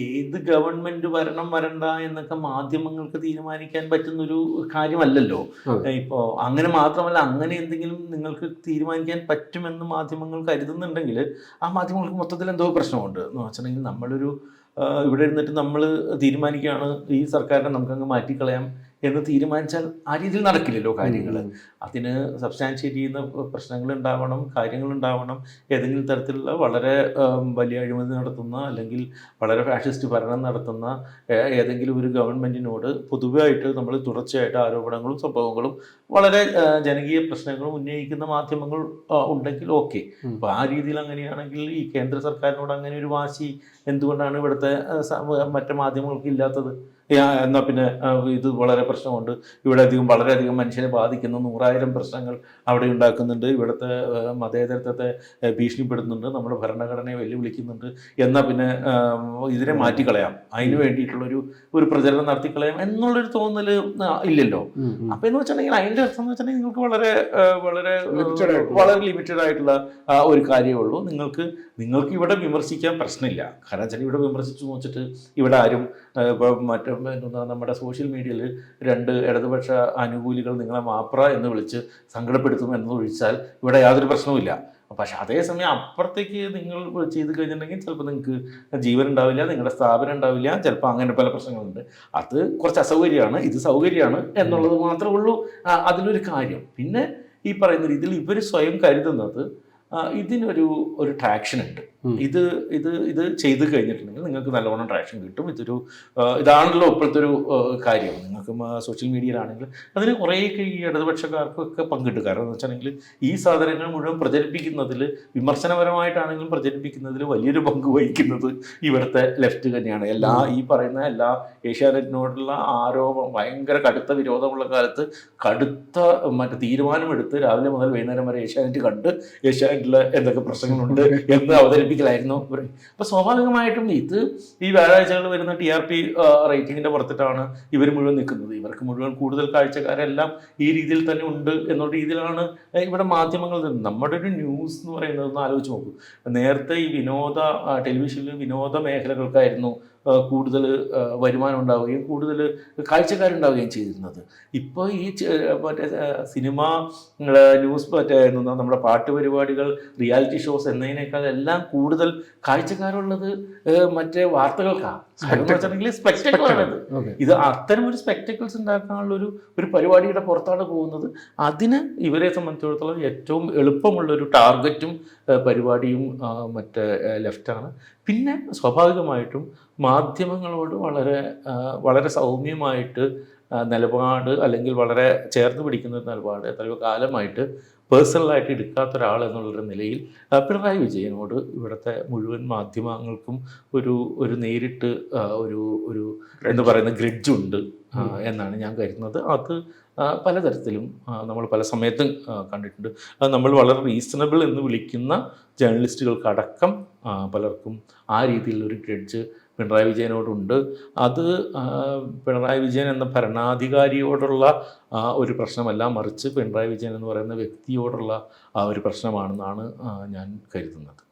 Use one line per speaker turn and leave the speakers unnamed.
ഏത് ഗവൺമെന്റ് വരണം വരണ്ട എന്നൊക്കെ മാധ്യമങ്ങൾക്ക് തീരുമാനിക്കാൻ പറ്റുന്നൊരു കാര്യമല്ലല്ലോ. ഇപ്പോ അങ്ങനെ മാത്രമല്ല അങ്ങനെ എന്തെങ്കിലും നിങ്ങൾക്ക് തീരുമാനിക്കാൻ പറ്റുമെന്ന് മാധ്യമങ്ങൾ കരുതുന്നുണ്ടെങ്കിൽ ആ മാധ്യമങ്ങൾക്ക് മൊത്തത്തിൽ എന്തോ പ്രശ്നമുണ്ട്. എന്ന് വെച്ചിട്ടുണ്ടെങ്കിൽ നമ്മളൊരു ഇവിടെ ഇരുന്നിട്ട് നമ്മൾ തീരുമാനിക്കുകയാണ് ഈ സർക്കാരിനെ നമുക്കങ്ങ് മാറ്റിക്കളയാം. എന്ന് തീരുമാനിച്ചാൽ ആ രീതിയിൽ നടക്കില്ലല്ലോ കാര്യങ്ങൾ അതിന് സബ്സ്റ്റാൻഷിയേറ്റ് ചെയ്യുന്ന പ്രശ്നങ്ങൾ ഉണ്ടാവണം കാര്യങ്ങൾ ഉണ്ടാവണം. ഏതെങ്കിലും തരത്തിലുള്ള വളരെ വലിയ അഴിമതി നടത്തുന്ന അല്ലെങ്കിൽ വളരെ ഫാഷിസ്റ്റ് ഭരണം നടത്തുന്ന ഏതെങ്കിലും ഒരു ഗവൺമെന്റിനോട് പൊതുവായിട്ട് നമ്മൾ തുടർച്ചയായിട്ട് ആരോപണങ്ങളും സംഭവങ്ങളും വളരെ ജനകീയ പ്രശ്നങ്ങളും ഉന്നയിക്കുന്ന മാധ്യമങ്ങൾ ഉണ്ടെങ്കിൽ ഓക്കെ. അപ്പോൾ ആ രീതിയിൽ അങ്ങനെയാണെങ്കിൽ ഈ കേന്ദ്ര സർക്കാരിനോട് അങ്ങനെ ഒരു വാശി എന്തുകൊണ്ടാണ് ഇവിടുത്തെ മറ്റു മറ്റ് മാധ്യമങ്ങൾക്ക് ഇല്ലാത്തത്? ആ, എന്നാ പിന്നെ ഇത് വളരെ പ്രശ്നമുണ്ട്. ഇവിടെ അധികം വളരെയധികം മനുഷ്യനെ ബാധിക്കുന്ന. നൂറായിരം പ്രശ്നങ്ങൾ അവിടെ ഉണ്ടാക്കുന്നുണ്ട്. ഇവിടുത്തെ മതേതരത്വത്തെ ഭീഷണിപ്പെടുത്തുന്നുണ്ട്. നമ്മുടെ ഭരണഘടനയെ വെല്ലുവിളിക്കുന്നുണ്ട്. എന്നാൽ പിന്നെ ഇതിനെ മാറ്റിക്കളയാം. അതിന് വേണ്ടിയിട്ടുള്ളൊരു ഒരു പ്രചരണം നടത്തിക്കളയാം എന്നുള്ളൊരു തോന്നൽ ഇല്ലല്ലോ. അപ്പം എന്ന് വെച്ചിട്ടുണ്ടെങ്കിൽ അതിന്റെ അർത്ഥം എന്ന് വെച്ചിട്ടുണ്ടെങ്കിൽ നിങ്ങൾക്ക് വളരെ വളരെ. വളരെ ലിമിറ്റഡ് ആയിട്ടുള്ള ഒരു കാര്യമേ ഉള്ളൂ. നിങ്ങൾക്ക് നിങ്ങൾക്ക് ഇവിടെ വിമർശിക്കാൻ പ്രശ്നമില്ല. കാരണം വെച്ചാൽ ഇവിടെ വിമർശിച്ചു നോച്ചിട്ട് ഇവിടെ ആരും മറ്റേ നമ്മുടെ സോഷ്യൽ മീഡിയയിൽ രണ്ട് ഇടതുപക്ഷ അനുകൂലികൾ നിങ്ങളെ മാപ്ര എന്ന് വിളിച്ച് സങ്കടപ്പെടുത്തും എന്ന് ഒഴിച്ചാൽ ഇവിടെ യാതൊരു പ്രശ്നവുമില്ല പക്ഷെ അതേസമയം അപ്പുറത്തേക്ക് നിങ്ങൾ ചെയ്ത് കഴിഞ്ഞിട്ടുണ്ടെങ്കിൽ ചിലപ്പോൾ നിങ്ങൾക്ക് ജീവൻ ഉണ്ടാവില്ല നിങ്ങളുടെ സ്ഥാപനം ഉണ്ടാവില്ല ചിലപ്പോൾ അങ്ങനെ പല പ്രശ്നങ്ങളുണ്ട്. അത് കുറച്ച് അസൗകര്യമാണ് ഇത് സൗകര്യമാണ് എന്നുള്ളത് മാത്രമേ ഉള്ളൂ. അതിലൊരു കാര്യം. പിന്നെ ഈ പറയുന്ന രീതിയിൽ ഇവർ സ്വയം കരുതുന്നത് ഇതിനൊരു ഒരു ട്രാക്ഷൻ ഉണ്ട്. ഇത് ഇത് ഇത് ചെയ്ത് കഴിഞ്ഞിട്ടുണ്ടെങ്കിൽ നിങ്ങൾക്ക് നല്ലവണ്ണം ട്രാക്ഷൻ കിട്ടും. ഇതൊരു ഇതാണല്ലോ ഇപ്പോഴത്തെ ഒരു കാര്യം. നിങ്ങൾക്ക് സോഷ്യൽ മീഡിയയിലാണെങ്കിൽ അതിന് കുറേയൊക്കെ ഈ ഇടതുപക്ഷക്കാർക്കൊക്കെ പങ്കിട്ട്. കാരണം എന്ന് വെച്ചിട്ടുണ്ടെങ്കിൽ ഈ സാധനങ്ങൾ മുഴുവൻ പ്രചരിപ്പിക്കുന്നതിൽ വിമർശനപരമായിട്ടാണെങ്കിലും പ്രചരിപ്പിക്കുന്നതിൽ വലിയൊരു പങ്ക് വഹിക്കുന്നത് ഇവിടുത്തെ ലെഫ്റ്റ് തന്നെയാണ്. എല്ലാ ഈ പറയുന്ന എല്ലാ ഏഷ്യാനെറ്റിനോടുള്ള ആരോപണം ഭയങ്കര കടുത്ത വിരോധമുള്ള കാലത്ത് കടുത്ത മറ്റേ തീരുമാനമെടുത്ത് രാവിലെ മുതൽ വൈകുന്നേരം വരെ ഏഷ്യാനെറ്റ് കണ്ട് ഏഷ്യാനെറ്റിൽ എന്തൊക്കെ പ്രശ്നങ്ങളുണ്ട് എന്ന് അവതരിപ്പിക്കലായിരുന്നു. അപ്പൊ സ്വാഭാവികമായിട്ടും ഇത് ഈ വ്യാഴാഴ്ചകളിൽ വരുന്ന ടി ആർ പി റേറ്റിംഗിന്റെ പുറത്തിട്ടാണ് ഇവർ മുഴുവൻ നിൽക്കുന്നത്. ഇവർക്ക് മുഴുവൻ കൂടുതൽ കാഴ്ചക്കാരെല്ലാം ഈ രീതിയിൽ തന്നെ ഉണ്ട് എന്നുള്ള രീതിയിലാണ് ഇവിടെ മാധ്യമങ്ങൾ. നമ്മുടെ ഒരു ന്യൂസ് എന്ന് പറയുന്നത് ഒന്ന് ആലോചിച്ച് നോക്കൂ. നേരത്തെ ഈ വിനോദ ടെലിവിഷനിൽ വിനോദ മേഖലകൾക്കായിരുന്നു കൂടുതൽ വരുമാനം ഉണ്ടാവുകയും കൂടുതൽ കാഴ്ചക്കാരുണ്ടാവുകയും ചെയ്തിരുന്നത്. ഇപ്പോൾ ഈ മറ്റേ സിനിമ ന്യൂസ് മറ്റേ നമ്മുടെ പാട്ട് പരിപാടികൾ റിയാലിറ്റി ഷോസ് എന്നതിനേക്കാൾ എല്ലാം കൂടുതൽ കാഴ്ചക്കാരുള്ളത് മറ്റേ വാർത്തകൾക്കാണ് സ്പെക്ടക്കിളാണത് ഇത് അത്തരം ഒരു സ്പെക്ടക്കിൾസ് ഉണ്ടാക്കാനുള്ള ഒരു ഒരു പരിപാടിയുടെ പുറത്താണ് പോകുന്നത്. അതിന് ഇവരെ സംബന്ധിച്ചിടത്തോളം ഏറ്റവും എളുപ്പമുള്ള ഒരു ടാർഗറ്റും പരിപാടിയും മറ്റേ ലെഫ്റ്റാണ് പിന്നെ സ്വാഭാവികമായിട്ടും മാധ്യമങ്ങളോട് വളരെ വളരെ സൗമ്യമായിട്ട് നിലപാട് അല്ലെങ്കിൽ വളരെ ചേർന്ന് പിടിക്കുന്ന ഒരു നിലപാട് എത്രയോ കാലമായിട്ട് പേഴ്സണലായിട്ട് എടുക്കാത്ത ഒരാൾ എന്നുള്ളൊരു നിലയിൽ പിണറായി വിജയനോട് ഇവിടുത്തെ മുഴുവൻ മാധ്യമങ്ങൾക്കും ഒരു ഒരു നേരിട്ട് ഒരു ഒരു എന്ന് പറയുന്ന ഗ്രഡ്ജ് ഉണ്ട് എന്നാണ് ഞാൻ കരുതുന്നത്. അത് പലതരത്തിലും നമ്മൾ പല സമയത്തും കണ്ടിട്ടുണ്ട്. നമ്മൾ വളരെ റീസണബിൾ എന്ന് വിളിക്കുന്ന ജേർണലിസ്റ്റുകൾക്കടക്കം പലർക്കും ആ രീതിയിലുള്ള ഒരു ഗ്രഡ്ജ് പിണറായി വിജയനോടുണ്ട്. അത് പിണറായി വിജയൻ എന്ന ഭരണാധികാരിയോടുള്ള ഒരു പ്രശ്നമല്ല. മറിച്ച് പിണറായി വിജയൻ എന്ന് പറയുന്ന വ്യക്തിയോടുള്ള ആ ഒരു പ്രശ്നമാണെന്നാണ് ഞാൻ കരുതുന്നത്.